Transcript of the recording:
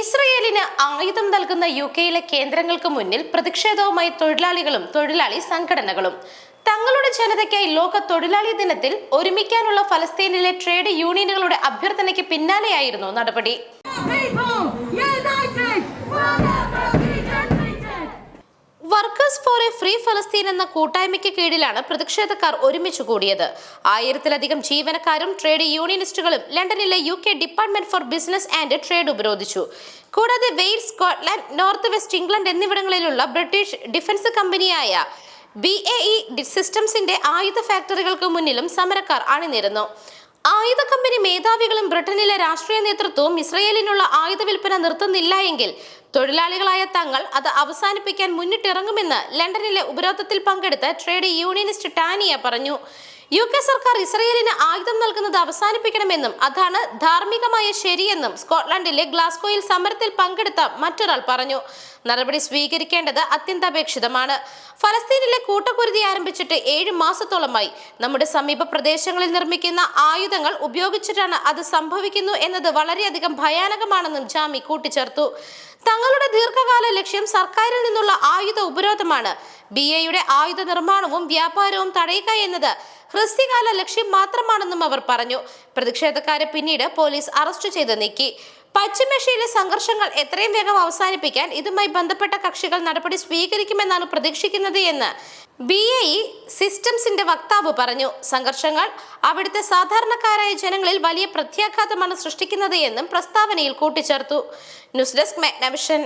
ഇസ്രയേലിന് ആയുധം നൽകുന്ന യു കെയിലെ കേന്ദ്രങ്ങൾക്ക് മുന്നിൽ പ്രതിഷേധവുമായി തൊഴിലാളികളും തൊഴിലാളി സംഘടനകളും. തങ്ങളുടെ ജനതയ്ക്കായി ലോക തൊഴിലാളി ദിനത്തിൽ ഒരുമിക്കാനുള്ള ഫലസ്തീനിലെ ട്രേഡ് യൂണിയനുകളുടെ അഭ്യർത്ഥനയ്ക്ക് പിന്നാലെയായിരുന്നു നടപടി. ഫ്രീ ഫലസ്തീൻ എന്ന കൂട്ടായ്മയ്ക്ക് കീഴിലാണ് പ്രതിഷേധക്കാർ ഒരുമിച്ച് കൂടിയത്. ആയിരത്തിലധികം ജീവനക്കാരും ട്രേഡ് യൂണിയനിസ്റ്റുകളും ലണ്ടനിലെ U K department for business and trade ഉപരോധിച്ചു. കൂടാതെ Wales Scotland north west England എന്നിവിടങ്ങളിലുള്ള British defence കമ്പനിയായ ബി എ ഇ സിസ്റ്റംസിന്റെ ആയുധ ഫാക്ടറികൾക്ക് മുന്നിലും സമരക്കാർ അണിനിരന്നു. ആയുധ കമ്പനി മേധാവികളും ബ്രിട്ടനിലെ രാഷ്ട്രീയ നേതൃത്വവും ഇസ്രയേലിനുള്ള ആയുധ വിൽപ്പന നിർത്തുന്നില്ല എങ്കിൽ തൊഴിലാളികളായ തങ്ങൾ അത് അവസാനിപ്പിക്കാൻ മുന്നിട്ടിറങ്ങുമെന്ന് ലണ്ടനിലെ ഉപരോധത്തിൽ പങ്കെടുത്ത ട്രേഡ് യൂണിയനിസ്റ്റ് ടാനിയ പറഞ്ഞു. യു കെ സർക്കാർ ഇസ്രയേലിന് ആയുധം നൽകുന്നത് അവസാനിപ്പിക്കണമെന്നും അതാണ് ധാർമ്മികമായ ശരിയെന്നും സ്കോട്ട്ലൻഡിലെ ഗ്ലാസ്കോയിൽ സമരത്തിൽ പങ്കെടുത്ത മറ്റൊരാൾ പറഞ്ഞു. നടപടി സ്വീകരിക്കേണ്ടത് അത്യന്താപേക്ഷിതമാണ്. ഫലസ്തീനിലെ കൂട്ടക്കുരുതി ആരംഭിച്ചിട്ട് ഏഴ് മാസത്തോളമായി. നമ്മുടെ സമീപ പ്രദേശങ്ങളിൽ നിർമ്മിക്കുന്ന ആയുധങ്ങൾ ഉപയോഗിച്ചിട്ടാണ് അത് സംഭവിക്കുന്നു എന്നത് വളരെയധികം ഭയാനകമാണെന്നും ജാമി കൂട്ടിച്ചേർത്തു. തങ്ങളുടെ ദീർഘകാല ലക്ഷ്യം സർക്കാരിൽ നിന്നുള്ള ആയുധ ഉപരോധമാണ്. ബി എയുടെ ആയുധ നിർമ്മാണവും വ്യാപാരവും തടയുക എന്നത് ഹ്രസ്യകാല ലക്ഷ്യം മാത്രമാണെന്നും അവർ പറഞ്ഞു. പ്രതിഷേധക്കാരെ പിന്നീട് പോലീസ് അറസ്റ്റ് ചെയ്ത് നീക്കി. പശ്ചിമേഷ്യയിലെ സംഘർഷങ്ങൾ എത്രയും വേഗം അവസാനിപ്പിക്കാൻ ഇതുമായി ബന്ധപ്പെട്ട കക്ഷികൾ നടപടി സ്വീകരിക്കുമെന്നാണ് പ്രതീക്ഷിക്കുന്നത് എന്ന് ബി എ സിസ്റ്റംസിന്റെ വക്താവ് പറഞ്ഞു. സംഘർഷങ്ങൾ അവിടുത്തെ സാധാരണക്കാരായ ജനങ്ങളിൽ വലിയ പ്രത്യാഘാതമാണ് സൃഷ്ടിക്കുന്നത് എന്നും പ്രസ്താവനയിൽ കൂട്ടിച്ചേർത്തു. News desk Magnavision.